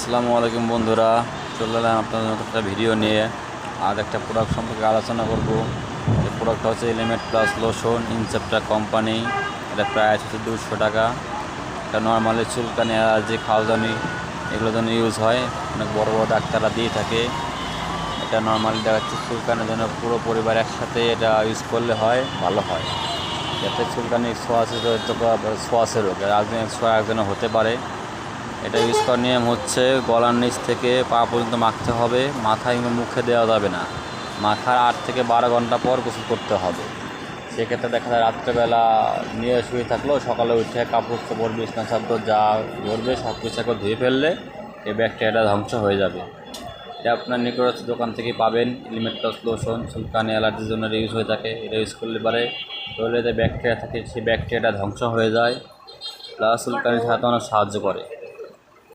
আসসালামু আলাইকুম বন্ধুরা। চলে এলাম আপনাদের মতো একটা ভিডিও নিয়ে। আর একটা প্রোডাক্ট সম্পর্কে আলোচনা করব। এই প্রোডাক্টটা হচ্ছে element plus lotion Incepta company এটা প্রাইস হচ্ছে দুশো টাকা। এটা নর্মালি চুলকানি, অ্যালার্জি খাওয়াজানি এগুলো জন্য ইউজ হয়। অনেক বড় বড় ডাক্তাররা দিয়ে থাকে। এটা নর্মালি দেখা যাচ্ছে চুলকানির জন্য। পুরো পরিবার একসাথে এটা ইউজ করলে হয়, ভালো হয়। যাতে চুলকানি সোয়াশের সোয়াশের রোগ একজন সোয়া একজনের হতে পারে। এটা ইউজ করার নিয়ম হচ্ছে গলার নিচ থেকে পা পর্যন্ত মাখতে হবে মাথায় কিংবা মুখে দেওয়া যাবে না। মাথার আট থেকে বারো ঘণ্টা পর গোসল করতে হবে। সেক্ষেত্রে দেখা যায় রাত্রেবেলা নিয়ে শুয়ে থাকলেও সকালে উঠে কাপড় চোপড়, বিছনা চাদর যা ধরবে সব কিছু একবার ধুয়ে ফেললে এই ব্যাকটেরিয়াটা ধ্বংস হয়ে যাবে। এটা আপনার নিকটস্থ দোকান থেকে পাবেন। এলিমেন্টাস লোশন চুলকানি অ্যালার্জির জন্য ইউজ হয়ে থাকে। এটা ইউজ করলে পারে শরীরে যে ব্যাকটেরিয়া থাকে, সেই ব্যাকটেরিয়াটা ধ্বংস হয়ে যায়। প্লাস চুলকানি সাথে অনেক সাহায্য করে।